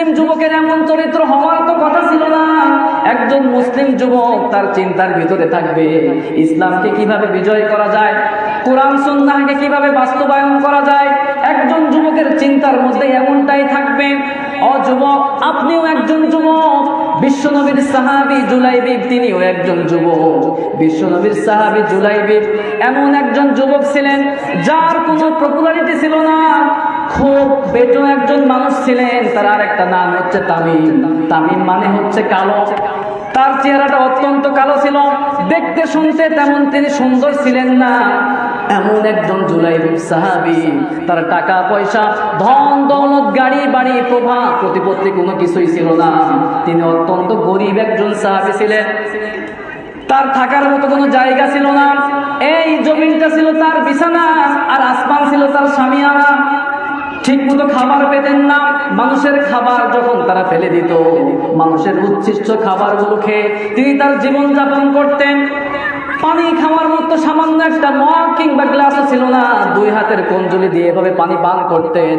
মুসলিম যুবকের এমন চরিত্র হওয়ার তো কথা ছিল না। একজন মুসলিম যুবক তার চিন্তার ভিতরে থাকবে, ইসলামকে কীভাবে বিজয় করা যায়, কোরআন সন্ন্যাহকে কীভাবে বাস্তবায়ন করা যায়, একজন যুবকের চিন্তার মধ্যে এমনটাই থাকবে অযুবক আপনিও একজন যুবক। বিশ্বনবীর সাহাবি জুলাইবিব তিনিও একজন যুবক। বিশ্বনবীর সাহাবি জুলাইবিব এমন একজন যুবক ছিলেন যার কোনো পপুলারিটি ছিল না। বেটো একজন মানুষ ছিলেন, তার আর একটা নাম হচ্ছে তামিম। তামিম মানে হচ্ছে কালো। তার চেহারাটা অত্যন্ত কালো ছিল। দেখতে শুনতে তেমন তিনি সুন্দর ছিলেন না। এমন একজন জুলাইবিব সাহাবি, তার টাকা, পয়সা, ধন, দৌলত, গাড়ি, বাড়ি, প্রভা, প্রতিপত্তি কোনো কিছুই ছিল না। তিনি অত্যন্ত গরিব একজন সাহাবি ছিলেন। তার থাকার মতো কোনো জায়গা ছিল না। এই জমিনটা ছিল তার বিছানা, আর আসমান ছিল তার স্বামী ঠিক মতো খাবার পেতেন না। মানুষের খাবার যখন তারা ফেলে দিত, মানুষের উচ্ছিষ্ট খাবারগুলো খেয়ে তিনি তার জীবন যাপন করতেন। পানি খাওয়ার মতো সামান্য একটা মগ কিংবা গ্লাসও ছিল না। দুই হাতের কঞ্জলি দিয়ে এভাবে পানি পান করতেন।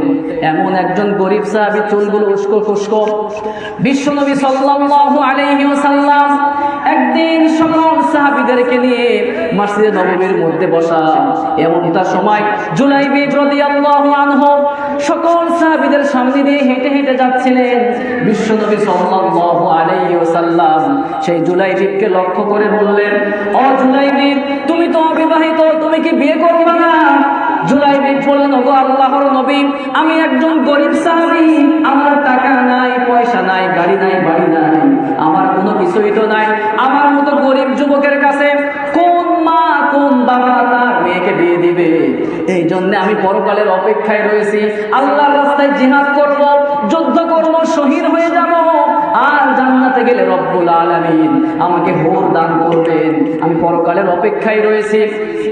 এমন একজন গরিব সাহাবি চুলগুলো উস্কো ফুস্কো বিশ্বনবী সাল্লাল্লাহু আলাইহি ওয়াসাল্লাম একদিন সকল সাহাবীদেরকে নিয়ে মসজিদে নববীর মধ্যে বসা। এমনটা সময় জুলাইবি রাদিয়াল্লাহু আনহু সকল সাহাবীদের সামনে দিয়ে হেঁটে হেঁটে যাচ্ছিলেন। বিশ্বনবী সাল্লাল্লাহু আলাইহি ওয়াসাল্লাম সেই জুলাইবিবকে লক্ষ্য করে বললেন ও জুলাইবিব তুমি তো অবিবাহিত, তুমি কি বিয়ে করবে না? জুলাইবিব বললেন, ওগো আল্লাহর নবী, আমি একজন গরিব সাহাবী, আমার টাকা নাই, পয়সা নাই, গাড়ি নাই, বাড়ি নাই, আমার কোনো কিছুই তো নাই, আমার মতো গরিব জন্য আমি পরকালের অপেক্ষায় রয়েছি। আল্লাহর রাস্তায় জিহাদ করব, যুদ্ধ করব, শহীদ হয়ে যাব। আর জান্নাতে গেলে রব্বুল আলামিন আমাকে হোর দান করবেন। আমি পরকালের অপেক্ষায় রয়েছি।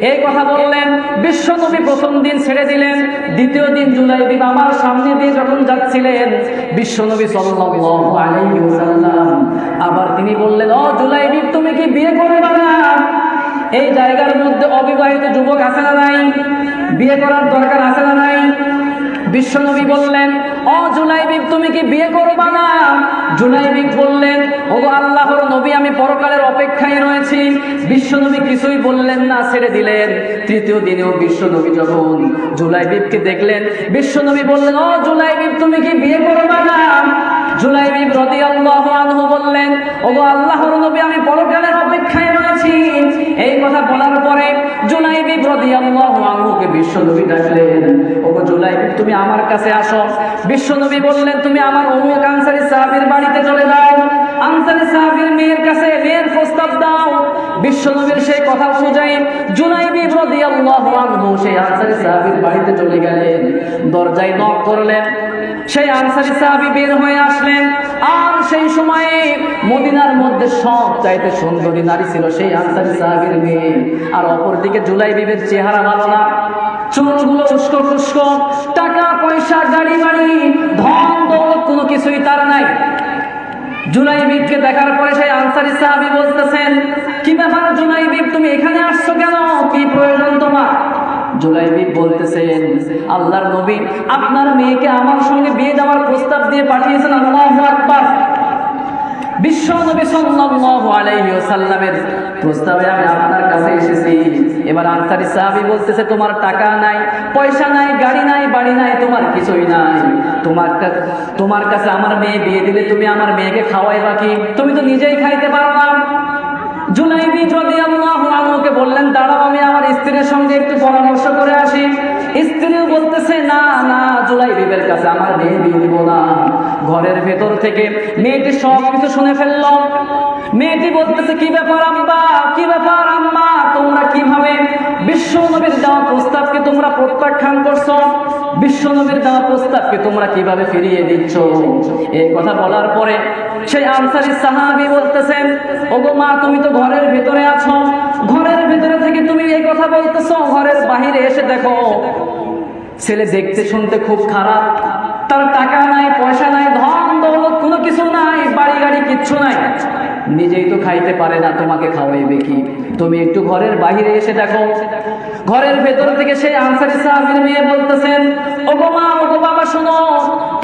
এই কথা বললেন, বিশ্বনবী প্রথম দিন ছেড়ে দিলেন। দ্বিতীয় দিন জুলাই দিন আমার সামনে দিয়ে যখন যাচ্ছিলেন, বিশ্বনবী সাল্লাল্লাহু আলাইহি ওয়াসাল্লাম আবার তিনি বললেন, ও জুলাই তুমি কি বিয়ে করবে না এই জায়গার মধ্যে অবিবাহিত যুবক আছে না বিয়ে করার দরকার আছে না নাই? বিশ্বনবী বললেন ও জুলাইবিব তুমি কি বিয়ে করবা না? জুলাইবিব বললেন ও আল্লাহর নবী, আমি পরকালের অপেক্ষায় রয়েছি। বিশ্বনবী কিছুই বললেন না, ছেড়ে দিলেন। তৃতীয় দিনেও বিশ্বনবী যখন জুলাইবিবকে দেখলেন, বিশ্বনবী বললেন ও জুলাইবিব তুমি কি বিয়ে করবা না? জুলাইবিব রাদিয়াল্লাহু আনহু বললেন, ওগো আল্লাহর নবী, আমি পরকালের অপেক্ষায় রয়েছি। এই কথা বলার পরে জুলাইবিব রাদিয়াল্লাহু আনহুকে ডাকলেন জুলাইব, তুমি আমার কাছে আসো। বিশ্বনবী বললেন, তুমি আমার উম্মে কানসারি সাহাবীর বাড়িতে চলে যাও। আনসারী সাহাবীর মেয়ের কাছে মেয়ের প্রস্তাব দাও। বিশ্বনবীর সেই কথা অনুযায়ী জুলাইবিব রাদিয়াল্লাহু আনহু সেই আনসারী সাহাবীর বাড়িতে চলে গেলেন। দরজায় নক করলেন সেই আনসারী সাহাবি বের হয়ে আসলেন। আর সেই সময়ে মদিনার মধ্যে সব চাইতে সুন্দরী নারী ছিল সেই আনসারী সাহাবির মেয়ে। আর অপরদিকে জুলাই বিবের চেহারা ভালো না। চুলগুলো উস্কো ফুস্কো টাকা পয়সা গাড়ি বাড়ি ধন দৌলত কোনো কিছুই তার নাই। জুলাইবিবকে দেখার পরে সেই আনসারি সাহাবি বলতেছেন, কি ব্যাপার জুনাইবিদ তুমি এখানে আসছো কেন? কি প্রয়োজন তোমার? আল্লাহর নবী আপনার মেয়েকে আমার সঙ্গে বিয়ে দেওয়ার প্রস্তাব দিয়ে পাঠিয়েছেন, আল্লাহ বিশ্ব নবী প্রস্তাবে আমি আপনার কাছে এসেছি। এবার বলতেছে, তোমার টাকা নাই, পয়সা নাই, গাড়ি নাই, বাড়ি নাই, তোমার কিছুই নাই। তোমার তোমার কাছে আমার মেয়ে বিয়ে দিলে তুমি আমার মেয়েকে খাওয়াই বাকি তুমি তো নিজেই খাইতে পারো না। জুলাইবি রাদিয়াল্লাহু আনহুকে বললেন, দাঁড়াও, আমি আমার স্ত্রীর সঙ্গে একটু পরামর্শ করে স্ত্রীও বলতেছে, না না জুলাইবিবের কাছে আমার মেয়ে বিয়ে দিব না। ঘরের ভেতর থেকে মেয়েটি সব কিছু শুনে ফেলল। মেয়েটি বলতেছে, কি ব্যাপার আম্মা? কি ব্যাপার আম্মা? তোমরা কীভাবে বিশ্ব নবীর দেওয়া প্রস্তাবকে তোমরা প্রত্যাখ্যান করছ? বিশ্ব নবীর দেওয়া প্রস্তাবকে তোমরা কীভাবে ফিরিয়ে দিচ্ছ? এই কথা বলার পরে সেই আনসারি সাহাবি বলতেছেন, ওগো মা, তুমি তো ঘরের ভেতরে আছো। ঘরের ভেতরে থেকে তুমি এই কথা বলতেছো। ঘরের বাহিরে এসে দেখো ছেলে দেখতে শুনতে খুব খারাপ। তার টাকা নাই, পয়সা নাই, ধন দৌলত কোনো কিছু নাই, বাড়ি গাড়ি কিচ্ছু নাই। নিজেই তো খাইতে পারে না, তোমাকে খাওয়াইবে কি? তুমি একটু ঘরের বাহিরে এসে দেখো। ঘরের ভেতর থেকে সেই আনসারি সাহাবির মেয়ে বলতেছেন, ওগো মা, ওগো বাবা, শোনো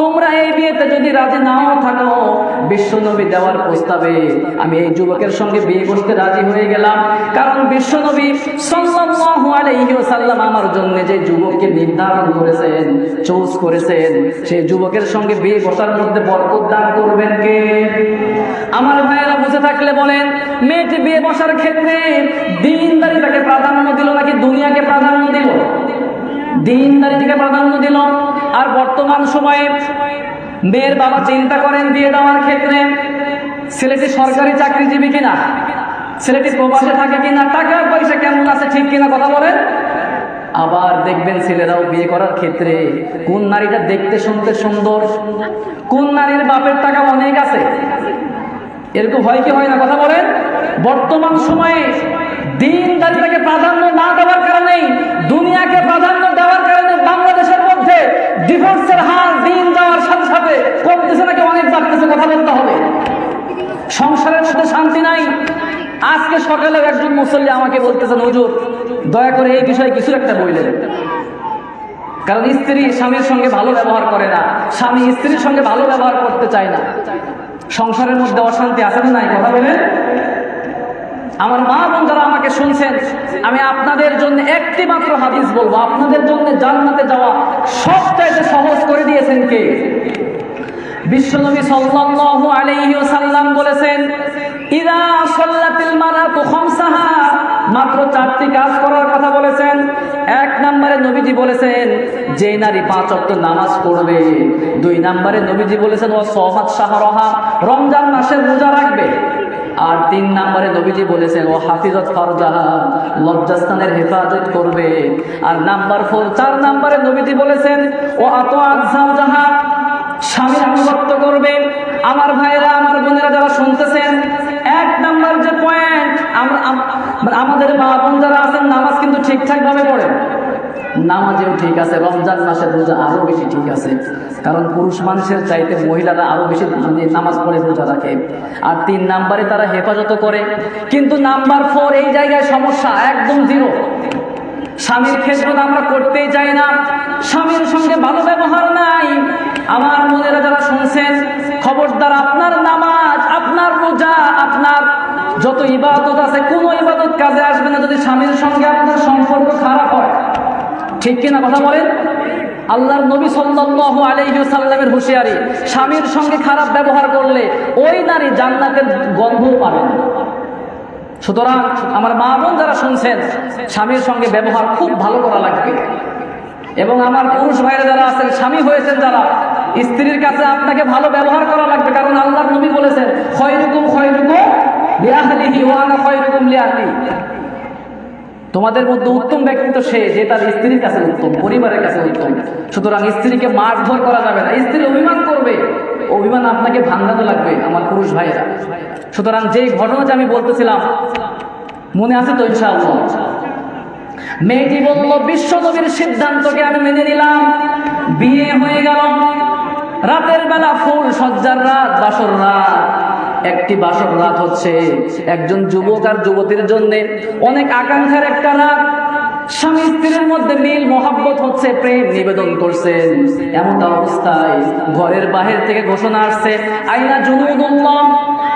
তোমরা এই বিয়েতে যদি রাজি নাও থাকো, বিশ্বনবী দেওয়ার প্রস্তাবে আমি এই যুবকের সঙ্গে বিয়ে করতে রাজি হয়ে গেলাম। কারণ বিশ্বনবী ওয়াসাল্লাম আমার জন্য যে যুবককে নির্ধারণ করেছেন চুজ করেছেন, সেই যুবকের সঙ্গে বিয়ে বসার মধ্যে বরকত দান করবেন কে? আমার ভাইয়েরা বুঝে থাকলে বলেন, মেয়েটি বিয়ে বসার ক্ষেত্রে দিনদারি তাকে প্রাধান্য দিল নাকি দুনিয়াকে প্রাধান্য দিল? দিনদারিতাকে প্রাধান্য দিল? আর বর্তমান সময়ে মেয়ের বাবা চিন্তা করেন বিয়ে দেওয়ার ক্ষেত্রে, ছেলেটি সরকারি চাকরিজীবী কিনা, ছেলেটি প্রবাসে থাকে কিনা, টাকা পয়সা কেমন আছে, ঠিক কিনা কথা বলেন। আবার দেখবেন ছেলেরাও বিয়ে করার ক্ষেত্রে কোন নারীটা দেখতে শুনতে সুন্দর, কোন নারীর বাপের টাকা অনেক আছে। এরকম হয় কি হয় না, কথা বলেন। বর্তমান সময়ে দিনদারিতাকে প্রাধান্য না দেওয়ার কারণেই দুনিয়াকে প্রাধান্য দেওয়ার কারণে ডিভোর্সের হার দিন যাওয়ার সাথে সাথে কমতেছে নাকি অনেক বাড়তেছে কথা বলতে হবে। সংসারের মধ্যে শান্তি নাই। আজকে সকালে একজন মুসল্লি আমাকে বলতেছেন, হুজুর, দয়া করে এই বিষয়ে কিছু একটা বললেন। কারণ স্ত্রী স্বামীর সঙ্গে ভালো ব্যবহার করে না। স্বামী স্ত্রীর সঙ্গে ভালো ব্যবহার করতে চায় না। সংসারের মধ্যে অশান্তি আছে নাই? কথা বলেন। আমার মা বোন যারা আমাকে শুনছেন, আমি আপনাদের জন্য একটি মাত্র হাদিস বলব। আপনাদের জন্য জান্নাতে যাওয়া সবচাইতে সহজ করে দিয়েছেন কে? বিশ্বনবী সাল্লাল্লাহু আলাইহি ওয়াসাল্লাম বলেছেন, ইদা সাল্লাতিল মারাতু খামসাহা। মাত্র চারটি কাজ করার কথা বলেছেন। এক নম্বরে নবীজি বলেছেন, যে নারী পাঁচ ওয়াক্ত নামাজ পড়বে। দুই নম্বরে নবীজি বলেছেন ও সমাত শাহরহা। রমজান মাসের রোজা রাখবে। আর তিন নম্বরে নবীজি বলেছেন, ও হাফিজত ফরজাহা লজ্জাস্থানের হেফাজত করবে। আর নাম্বার ফোর, চার নম্বরে নবীজি বলেছেন, ও আত জাহা স্বামীর আনুগত্য করবে। আমার ভাইরা আমার বোনেরা যারা শুনতেছেন, এক নাম্বার যে পয়েন্ট আমরা আমাদের মা বোন যারা আছেন, নামাজ কিন্তু ঠিকঠাক ভাবে পড়েন। নামাজেও ঠিক আছে, রমজান মাসের রোজা আরও বেশি ঠিক আছে। কারণ পুরুষ মানুষের চাইতে মহিলারা আরও বেশি নামাজ পড়ে রোজা রাখে। আর তিন নাম্বারে তারা হেফাজত করে। কিন্তু নাম্বার ফোর, এই জায়গায় সমস্যা একদম জিরো। স্বামীর খেদমত আমরা করতেই চাই না। স্বামীর সঙ্গে ভালো ব্যবহার নাই। আমার মনেরা যারা শুনছেন, খবরদার, আপনার নামাজ, আপনার রোজা, আপনার যত ইবাদত আছে, কোনো ইবাদত কাজে আসবে না যদি স্বামীর সঙ্গে আপনার সম্পর্ক খারাপ হয়। ঠিক কিনা কথা বলেন? আল্লাহর নবী সাল্লাল্লাহু আলাইহি সাল্লামের হুঁশিয়ারি, স্বামীর সঙ্গে খারাপ ব্যবহার করলে ওই নারী জান্নাতের গন্ধ পাবে সুতরাং আমার মা বোন যারা শুনছেন, স্বামীর সঙ্গে ব্যবহার খুব ভালো করা লাগবে। এবং আমার পুরুষ ভাইরা যারা আছেন, স্বামী হয়েছেন যারা, স্ত্রীর কাছে আপনাকে ভালো ব্যবহার করা লাগবে, কারণ আল্লাহর নবী বলেছেন, খয়রুকুম খয়রুকুম লিআহলিহি ওয়া আনা খয়রুকুম লিআহলি। তোমাদের মধ্যে উত্তম ব্যক্তি তো সে যে তার স্ত্রীর কাছে উত্তম, পরিবারের কাছে উত্তম। সুতরাং স্ত্রীকে মারধর করা যাবে না। স্ত্রী অভিমান করবে। অভিমান আপনাকে ভাঙাতে লাগবে, আমার পুরুষ ভাইয়েরা সুতরাং যেই ঘটনাটা আমি বলতেছিলাম, মনে আছে তো ইনশাআল্লাহ? মেয়েটি বলল, বিশ্ব নবীর সিদ্ধান্তকে আমি মেনে নিলাম। বিয়ে হয়ে গেল। রাতের বেলা ফুল সজ্জার রাত, বাসর রাত। একটি বাসর রাত হচ্ছে। একজন যুবক আর যুবতীর জন্য অনেক আকাঙ্ক্ষার একটা রাত। স্বামী স্ত্রীর মধ্যে মিল, মহাব্বত হচ্ছে, প্রেম নিবেদন করছেন এমন অবস্থায় ঘরের বাহির থেকে ঘোষণা আসছে, আইনা জুনুদুল্লাহ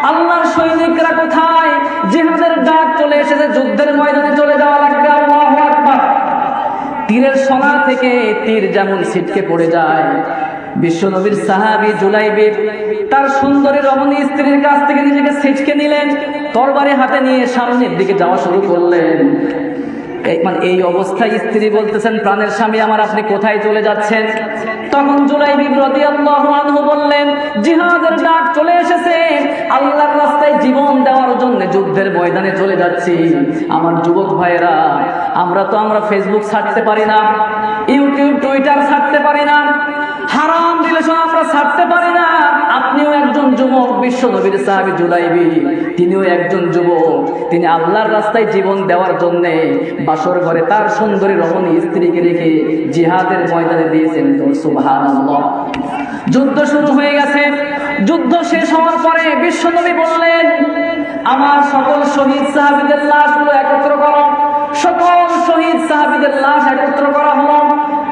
আল্লাহর সৈনিকরা কোথায়? জিহাদের ডাক চলে এসেছে, যুদ্ধের ময়দানে চলে যাওয়া লাগবে, আল্লাহু আকবার। তীরের সোনা থেকে তীর যেমন ছিটকে পড়ে যায় বিশ্বনবীর সাহাবি জুলাইবির তার সুন্দরী রমণী স্ত্রীর কাছ থেকে নিজেকে ছিটকে নিলেন, তরবারি হাতে নিয়ে সামনের দিকে যাওয়া শুরু করলেন। মানে এই অবস্থায় স্ত্রী বলতেছেন, প্রাণের স্বামী আমার, আপনি কোথায় চলে যাচ্ছেন? তখন জুলাই আনহু বললেন, জিহাদের ডাক চলে এসেছে। আল্লাহর রাস্তায় জীবন দেওয়ার জন্য যুদ্ধের ময়দানে চলে যাচ্ছি। আমার যুবক ভাইয়েরা, আমরা তো আমরা ফেসবুক ছাড়তে পারি না ইউটিউব টুইটার ছাড়তে পারি না। হারাম রিলেশন আমরা ছাড়তে পারি না। আপনিও একজন যুবক, বিশ্ব নবীর সাহাবি জুলাইবি। তিনিও একজন যুবক। তিনি আল্লাহর রাস্তায় জীবন দেওয়ার জন্য বাসর ঘরে তার সুন্দরী রমণী স্ত্রীকে রেখে জিহাদের ময়দানে দিয়েছেন তো সুবহানাল্লাহ। যুদ্ধ শুরু হয়ে গেছে। যুদ্ধ শেষ হওয়ার পরে বিশ্বনবী বললেন, আমার সকল শহীদ সাহাবিদের লাশগুলো একত্র করো। সকল শহীদ সাহাবিদের লাশ একত্র করা হলো।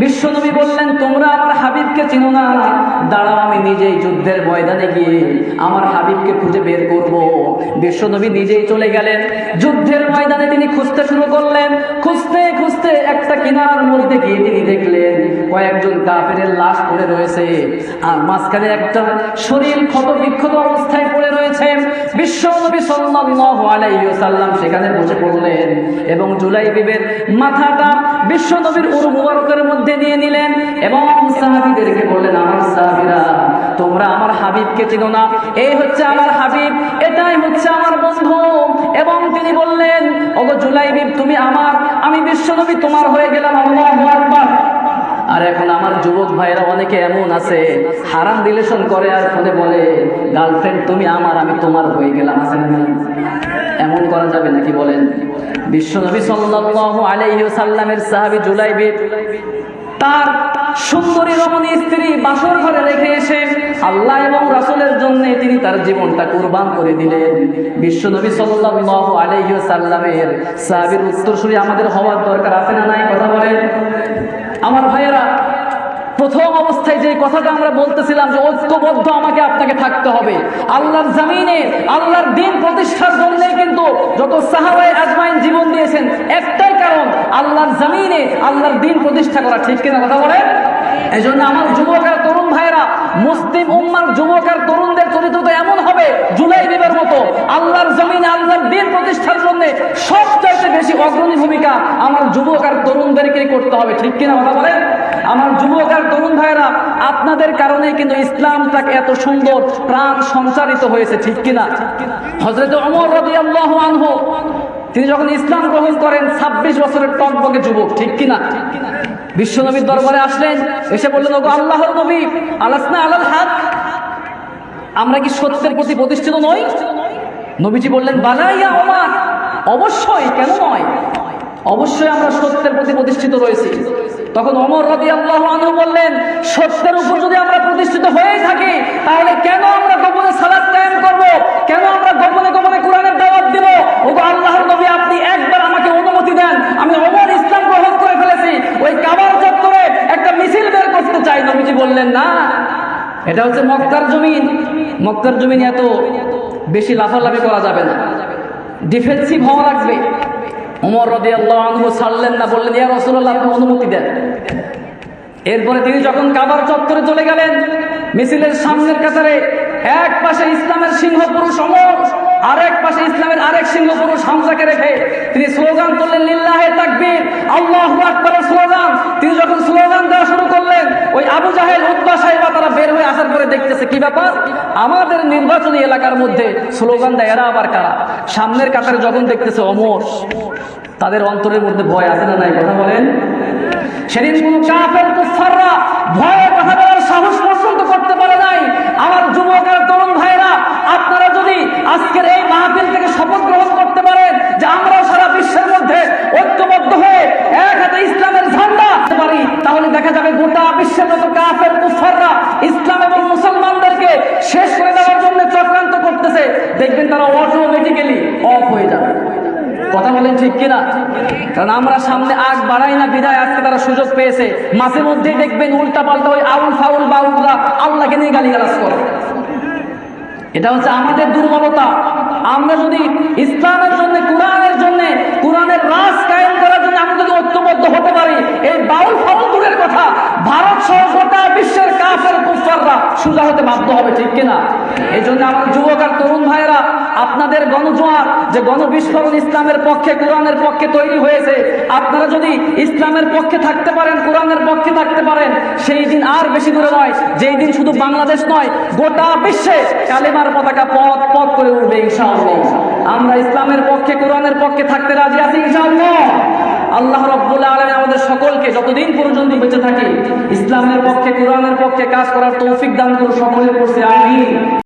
বিশ্বনবী বললেন, তোমরা আমার হাবিবকে চিনো না। দাঁড়াও, আমি নিজেই যুদ্ধের ময়দানে গিয়ে আমার হাবিবকে খুঁজে বের করব। বিশ্বনবী নিজেই চলে গেলেন। যুদ্ধের ময়দানে তিনি খুঁজতে শুরু করলেন। খুঁজতে খুঁজতে একটা কিনারার মধ্যে গিয়ে তিনি দেখলেন, কয়েকজন কাফেরের লাশ পড়ে রয়েছে। আর মাঝখানে একটা শরীর ক্ষত বিক্ষত অবস্থায় পড়ে রয়েছে। বিশ্বনবী ওয়াসাল্লাম সেখানে বসে পড়লেন এবং জুলাই বিবের মাথাটা বিশ্বনবীর উরু মুবারকের মধ্যে নিয়ে নিলেন এবং সাহাবীদেরকে বললেন, আমার সাহাবীরা তোমরা আমার হাবিবকে চিনো না। এই হচ্ছে আমার হাবিব, এটাই হচ্ছে আমার বন্ধু। এবং তিনি বললেন, ওগো জুলাইবিব, তুমি আমার, আমি বিশ্বনবী, তোমার হয়ে গেলাম, আল্লাহু আকবার। আর এখন আমার যুবক ভাইরা অনেকে এমন আছে, হারাম রিলেশন করে আর ফোনে বলে গার্লফ্রেন্ড তুমি আমার, আমি তোমার হয়ে গেলাম। আছে না? এমন করা যাবে নাকি বলেন? বিশ্বনবী সাল্লাল্লাহু আলাইহি ওয়াসাল্লামের সাহাবী জুলাইবিব তার সুন্দরী রমণী স্ত্রী বাসর ঘরে রেখে এসে আল্লাহ এবং রাসুলের জন্য তিনি তার জীবনটা কুরবান করে দিলেন। বিশ্বনবী সাল্লাল্লাহু আলাইহি ওয়াসাল্লামের সাহাবীর উত্তরসূরি আমাদের হওয়ার দরকার আছে না নাই? কথা বলেন। আমার ভাইয়েরা, প্রথম অবস্থায় যে কথাটা আমরা বলতেছিলাম যে ঐক্যবদ্ধ আমাকে আপনাকে থাকতে হবে। আল্লাহর জামিনে, আল্লাহর দিন প্রতিষ্ঠার জন্য কিন্তু যত সাহাবাই আজমাইন জীবন দিয়েছেন, একটাই কারণ, আল্লাহর জামিনে আল্লাহর দিন প্রতিষ্ঠা করা, ঠিক কিনা কথা বলেন এই জন্য আমার যুবক আর তরুণ ভাইয়েরা, মুসলিম উম্মার যুবক আর তরুণদের চরিত্র তো এমন হবে, জুলাই বিবের মতো, আল্লাহর জমিনে আল্লাহর দিন প্রতিষ্ঠার জন্য সবচাইতে বেশি অগ্রণী ভূমিকা আমার যুবক আর তরুণদেরকে করতে হবে, ঠিক কিনা কথা বলেন আমার যুবক আর তরুণ ভাইয়েরা, আপনাদের কারণে কিন্তু ইসলামটাকে এত সুন্দর প্রাণ সঞ্চারিত হয়েছে, ঠিক কিনা? হজরত অমর রবি আল্লাহ আনহু, তিনি যখন ইসলাম গ্রহণ করেন, ছাব্বিশ বছরের টকবকে যুবক, ঠিক কিনা? বিশ্বনবীর দরবারে আসলেন, এসে বললেন, ওগো আল্লাহর নবী, আলাসনা আলাল হাত আমরা কি সত্যের প্রতি প্রতিষ্ঠিত নই? নবীজি বললেন বানাইয়া ওমার, অবশ্যই, কেন নয়? অবশ্যই আমরা সত্যের প্রতি প্রতিষ্ঠিত রয়েছি। তখন অমর রবি আল্লাহ বললেন, সত্যের উপর যদি আমরা প্রতিষ্ঠিত হয়েই থাকি, তাহলে কেন আমরা গোপনে সালাদ কায়েম করব? কেন আমরা গোপনে গোপনে কোরআনের দাওয়াত দিব? ওগো আল্লাহর নবী, আপনি একবার আমাকে অনুমতি দেন। আমি অমর ইসলাম গ্রহণ করে ফেলেছি। ওই কাবার চত্বরে একটা মিছিল বের করতে চাই। নবীজি বললেন, না, এটা হচ্ছে মক্কার জমিন। মক্কার জমিন এত বেশি লাফালাফি করা যাবে না। ডিফেন্সিভ হওয়া লাগবে। ওমর রদি আল্লাহ আনহু ছাড়লেন না, বললেন, ইয়া রসুল্লাহ আপনি অনুমতি দেন। এরপরে তিনি যখন কাবার চত্বরে চলে গেলেন, মিছিলের সামনের কাতারে এক পাশে ইসলামের সিংহ পুরুষ অমর আরেক পাশে ইসলামের আরেক সিংহ পুরুষ হামজাকে রেখে তিনি স্লোগান করলেন লিল্লাহে তাকবীর। আল্লাহ আকবারের স্লোগান। তিনি যখন স্লোগান দেওয়া শুরু করলেন, ওই আবু জাহেল উদ্বা সাহেবা তারা বের হয়ে আসার পরে দেখতেছে, কি ব্যাপার? আমাদের নির্বাচনী এলাকার মধ্যে স্লোগান দেয় এরা আবার কারা? সামনের কাতারে যখন দেখতেছে অমর, তাদের অন্তরের মধ্যে ভয় আছে না নাই? কথা বলেন। সেদিন কোন কাফের কুফাররা ভয়ে বলার সাহস পর্যন্ত করতে পারে নাই। আমার যুবক আর তরুণ ভাইরা, আপনারা যদি আজকের এই মাহফিল থেকে শপথ গ্রহণ করতে পারেন যে আমরাও সারা বিশ্বের মধ্যে ঐক্যবদ্ধ হয়ে এক হাতে ইসলামের ঝান্ডা পারি, তাহলে দেখা যাবে গোটা বিশ্বের মতো কাফের কুফাররা ইসলাম এবং মুসলমানদেরকে শেষ করে দেওয়ার জন্য চক্রান্ত করতেছে। দেখবেন তারা অটোমেটিক্যালি অফ হয়ে যাবে। কথা বলেন ঠিক কিনা? কারণ আমরা সামনে আগ বাড়াই না, বিদায় আজকে তারা সুযোগ পেয়েছে। মাঝে মধ্যেই দেখবেন উল্টা পাল্টা ওই আউল ফাউল বাউলরা আল্লাহকে নিয়ে গালি গালাজ করে। এটা হচ্ছে আমাদের দুর্বলতা। আমরা যদি ইসলামের জন্য, কোরআনের জন্য, কোরআনের রাজ কায়েম করার জন্য আমরা যদি ঐক্যবদ্ধ হতে পারি, এই বাউল ফাউল দূরের কথা, ভারত সহ গোটা বিশ্বের কাফের কুফাররা সোজা হতে বাধ্য হবে, ঠিক কিনা? এই জন্য আমার যুবক আর তরুণ ভাইয়েরা আপনাদের গণজোয়ার, যে গণবিস্ফোরণ ইসলামের পক্ষে, কোরআনের পক্ষে তৈরি হয়েছে, আপনারা যদি ইসলামের পক্ষে থাকতে পারেন, কোরআনের পক্ষে থাকতে পারেন, সেই দিন আর বেশি দূরে নয়, যেই দিন শুধু বাংলাদেশ নয়, গোটা বিশ্বে কালেমার পতাকা পথ পথ করে উঠবে ইনশাআল্লাহ। আমরা ইসলামের পক্ষে, কোরআনের পক্ষে থাকতে রাজি আছি ইনশাআল্লাহ। আল্লাহ রব্বুল আলমী আমাদের সকলকে যতদিন পর্যন্ত বেঁচে থাকি, ইসলামের পক্ষে, কোরআনের পক্ষে কাজ করার তৌফিক দান করুন, সকলের করছে আমি